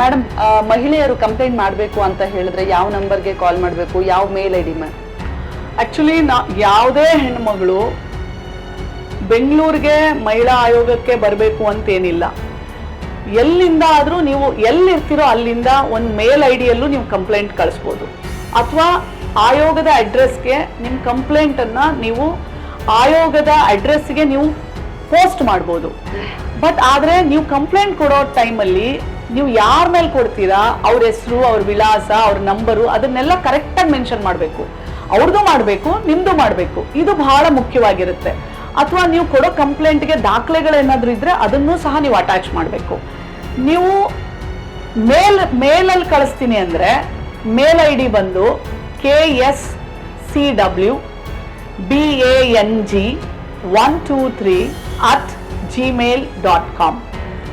Madam ಮಹಿಳೆಯರು complaint ಮಾಡಬೇಕು ಅಂತ ಹೇಳಿದ್ರೆ ಯಾವ ನಂಬರ್ಗೆ ಕಾಲ್ ಮಾಡಬೇಕು? ಯಾವ mail I D ma'am actually ನಾ, ಯಾವುದೇ ಹೆಣ್ಮಗಳು ಬೆಂಗಳೂರಿಗೆ ಮಹಿಳಾ ಆಯೋಗಕ್ಕೆ ಬರಬೇಕು ಅಂತೇನಿಲ್ಲ. ಎಲ್ಲಿಂದ ಆದರೂ ನೀವು ಎಲ್ಲಿರ್ತೀರೋ ಅಲ್ಲಿಂದ ಒಂದು ಮೇಲ್ ಐ ಡಿಯಲ್ಲೂ ನೀವು ಕಂಪ್ಲೇಂಟ್ ಕಳಿಸ್ಬೋದು. ಅಥವಾ ಆಯೋಗದ ಅಡ್ರೆಸ್ಗೆ ನಿಮ್ಮ ಕಂಪ್ಲೇಂಟನ್ನು ನೀವು ಆಯೋಗದ ಅಡ್ರೆಸ್ಗೆ ನೀವು ಪೋಸ್ಟ್ ಮಾಡ್ಬೋದು. ಬಟ್ ಆದರೆ ನೀವು ಕಂಪ್ಲೇಂಟ್ ಕೊಡೋ ಟೈಮಲ್ಲಿ ನೀವು ಯಾರ ಮೇಲೆ ಕೊಡ್ತೀರಾ, ಅವ್ರ ಹೆಸರು, ಅವ್ರ ವಿಳಾಸ, ಅವ್ರ ನಂಬರು ಅದನ್ನೆಲ್ಲ ಕರೆಕ್ಟಾಗಿ ಮೆನ್ಷನ್ ಮಾಡಬೇಕು. ಅವ್ರದ್ದು ಮಾಡಬೇಕು ನಿಮ್ಮದು ಮಾಡಬೇಕು. ಇದು ಬಹಳ ಮುಖ್ಯವಾಗಿರುತ್ತೆ. ಅಥವಾ ನೀವು ಕೊಡೋ ಕಂಪ್ಲೇಂಟ್ಗೆ ದಾಖಲೆಗಳೇನಾದರೂ ಇದ್ದರೆ ಅದನ್ನು ಸಹ ನೀವು ಅಟ್ಯಾಚ್ ಮಾಡಬೇಕು. ನೀವು ಮೇಲ್, ಮೇಲಲ್ಲಿ ಕಳಿಸ್ತೀನಿ ಅಂದರೆ ಮೇಲ್ ಐ ಡಿ ಬಂದು K S C W B A N G one two three at Gmail dot com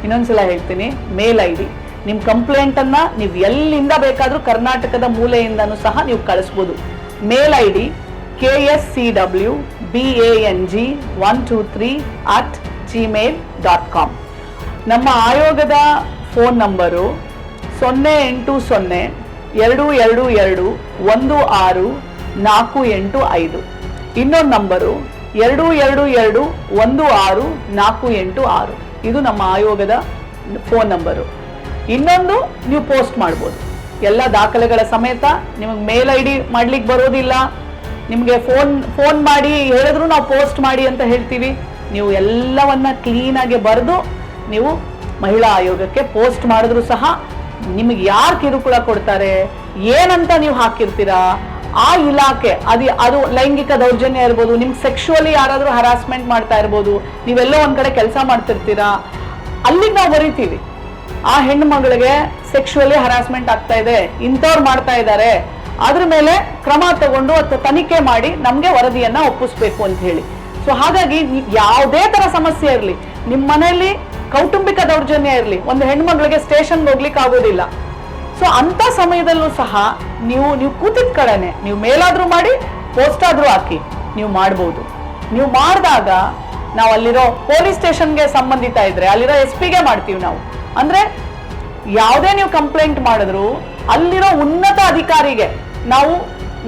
ಇನ್ನೊಂದ್ಸಲ ಹೇಳ್ತೀನಿ, ಮೇಲ್ ಐ ಡಿ. ನಿಮ್ಮ ಕಂಪ್ಲೇಂಟನ್ನು ನೀವು ಎಲ್ಲಿಂದ ಬೇಕಾದರೂ ಕರ್ನಾಟಕದ ಮೂಲೆಯಿಂದನೂ ಸಹ ನೀವು ಕಳಿಸ್ಬೋದು. Mail I D K S C W B A N G one two three at Gmail dot com. ನಮ್ಮ ಆಯೋಗದ ಫೋನ್ ನಂಬರು ಸೊನ್ನೆ ಎಂಟು ಸೊನ್ನೆ ಎರಡು ಎರಡು ಎರಡು ಒಂದು ಆರು ನಾಲ್ಕು ಎಂಟು ಐದು. ಇನ್ನೊಂದು ನಂಬರು ಎರಡು ಎರಡು ಎರಡು ಒಂದು ಆರು ನಾಲ್ಕು ಎಂಟು ಆರು. ಇದು ನಮ್ಮ ಆಯೋಗದ ಫೋನ್ ನಂಬರು. ಇನ್ನೊಂದು ನೀವು ಪೋಸ್ಟ್ ಮಾಡ್ಬೋದು. ಎಲ್ಲ ದಾಖಲೆಗಳ ಸಮೇತ ನಿಮಗೆ ಮೇಲ್ ಐ ಡಿ ಮಾಡ್ಲಿಕ್ಕೆ ಬರೋದಿಲ್ಲ. ನಿಮಗೆ ಫೋನ್ ಫೋನ್ ಮಾಡಿ ಹೇಳಿದ್ರು ನಾವು ಪೋಸ್ಟ್ ಮಾಡಿ ಅಂತ ಹೇಳ್ತೀವಿ. ನೀವು ಎಲ್ಲವನ್ನ ಕ್ಲೀನಾಗಿ ಬರೆದು ನೀವು ಮಹಿಳಾ ಆಯೋಗಕ್ಕೆ ಪೋಸ್ಟ್ ಮಾಡಿದ್ರು ಸಹ ನಿಮಗೆ ಯಾರು ಕಿರುಕುಳ ಕೊಡ್ತಾರೆ? ಏನಂತ ನೀವು ಹಾಕಿರ್ತೀರಾ? ಆ ಇಲಾಖೆ, ಅದು ಅದು ಲೈಂಗಿಕ ದೌರ್ಜನ್ಯ ಇರ್ಬೋದು, ನಿಮ್ಗೆ ಸೆಕ್ಷುವಲಿ ಯಾರಾದರೂ ಹರಾಸ್ಮೆಂಟ್ ಮಾಡ್ತಾ ಇರ್ಬೋದು, ನೀವೆಲ್ಲೋ ಒಂದು ಕಡೆ ಕೆಲಸ ಮಾಡ್ತಿರ್ತೀರಾ? ಅಲ್ಲಿಗೆ ನಾವು ಬರಿತೀವಿ. ಆ ಹೆಣ್ಣು ಮಗಳಿಗೆ ಸೆಕ್ಷುವಲಿ ಹರಾಸ್ಮೆಂಟ್ ಆಗ್ತಾ ಇದೆ, ಇಂಥವ್ರು ಮಾಡ್ತಾ ಇದ್ದಾರೆ ಅದ್ರ ಮೇಲೆ ಕ್ರಮ ತಗೊಂಡು ಅಥವಾ ತನಿಖೆ ಮಾಡಿ ನಮಗೆ ವರದಿಯನ್ನ ಒಪ್ಪಿಸ್ಬೇಕು ಅಂತ ಹೇಳಿ. ಸೊ ಹಾಗಾಗಿ ಯಾವುದೇ ತರ ಸಮಸ್ಯೆ ಇರಲಿ ನಿಮ್ಮ ಮನೆಯಲ್ಲಿ ಕೌಟುಂಬಿಕ ದೌರ್ಜನ್ಯ ಇರಲಿ, ಒಂದು ಹೆಣ್ಮಗಳಿಗೆ ಸ್ಟೇಷನ್ಗೆ ಹೋಗ್ಲಿಕ್ಕೆ ಆಗೋದಿಲ್ಲ ಸೊ ಅಂತ ಸಮಯದಲ್ಲೂ ಸಹ ನೀವು ನೀವು ಕೂತಿದ ಕಡೆನೆ ನೀವು ಮೇಲಾದ್ರೂ ಮಾಡಿ ಪೋಸ್ಟ್ ಆದ್ರೂ ಹಾಕಿ, ನೀವು ಮಾಡ್ಬೋದು. ನೀವು ಮಾಡಿದಾಗ ನಾವು ಅಲ್ಲಿರೋ ಪೊಲೀಸ್ ಸ್ಟೇಷನ್ಗೆ ಸಂಬಂಧಿತ ಇದ್ರೆ, ಅಲ್ಲಿರೋ ಎಸ್ ಪಿಗೆ ಮಾಡ್ತೀವಿ ನಾವು. ಅಂದ್ರೆ ಯಾವುದೇ ನೀವು ಕಂಪ್ಲೇಂಟ್ ಮಾಡಿದ್ರು, ಅಲ್ಲಿರೋ ಉನ್ನತ ಅಧಿಕಾರಿಗೆ ನಾವು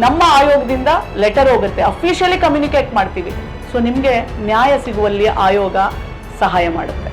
ನಮ್ಮ ಆಯೋಗದಿಂದ ಲೆಟರ್ ಹೋಗುತ್ತೆ ಅಫಿಷಿಯಲಿ ಕಮ್ಯುನಿಕೇಟ್ ಮಾಡ್ತೀವಿ. ಸೊ ನಿಮಗೆ ನ್ಯಾಯ ಸಿಗುವಲ್ಲಿ ಆಯೋಗ ಸಹಾಯ ಮಾಡುತ್ತೆ.